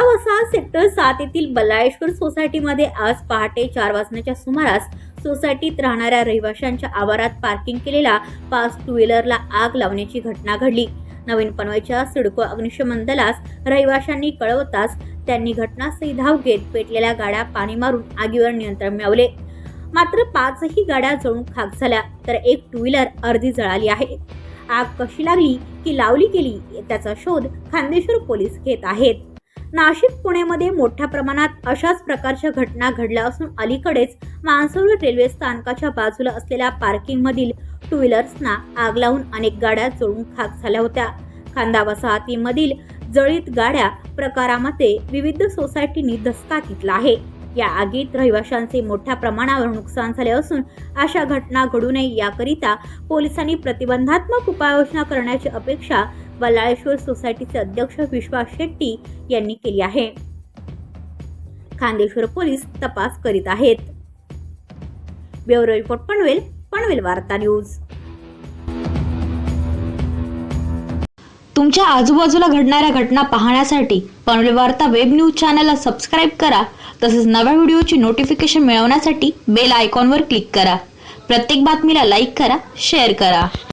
Sector सात येथील बलाळेश्वर सोसायटीमध्ये आज पहाटे चार वाजण्याच्या सुमारास सोसायटीत राहणाऱ्या रहिवाशांच्या आवारात पार्किंग केलेल्या पाच टू व्हीलरला आग लावण्याची घटना घडली. नवीन पनवेलच्या सिडको अग्निशमन दलास रहिवाशांनी कळवताच त्यांनी घटनास्थळी धाव घेत पेटलेल्या गाड्या पाणी मारून आगीवर नियंत्रण मिळवले. मात्र पाचही गाड्या जळून खाक झाल्या तर एक टू व्हीलर अर्धी जळाली आहे. आग कशी लागली की लावली गेली त्याचा शोध खांदेश्वर पोलीस घेत आहेत. नाशिक पुणेमध्ये मोठ्या प्रमाणात अशाच प्रकारच्या घटना घडल्या असून अलीकडेच मानसरोवर रेल्वे स्थानकाच्या बाजूला असलेल्या पार्किंगमधील टू व्हीलर्सना आग लावून अनेक गाड्या जळून खाक झाल्या होत्या. खांदा वसाहतीमधील जळीत गाड्या प्रकारामध्ये विविध सोसायटींनी धसका घेतला आहे. या आगीत रहिवाशांचे मोठ्या प्रमाणावर नुकसान झाले असून अशा घटना घडू नये याकरिता पोलिसांनी प्रतिबंधात्मक उपाययोजना करण्याची अपेक्षा बलाळेश्वर सोसायटीचे अध्यक्ष विश्वास शेट्टी यांनी केली आहे. खांदेश्वर पोलीस तपास करीत आहेत. ब्युरो रिपोर्ट पनवेल पनवेल वार्ता न्यूज. तुमच्या आजूबाजूला घडणाऱ्या घटना पाहण्यासाठी पनवेल वार्ता वेब न्यूज चॅनलला सबस्क्राईब करा तसेच नव्या व्हिडिओची नोटिफिकेशन मिळवण्यासाठी बेल आयकॉनवर क्लिक करा. प्रत्येक बातमीला लाईक करा शेअर करा.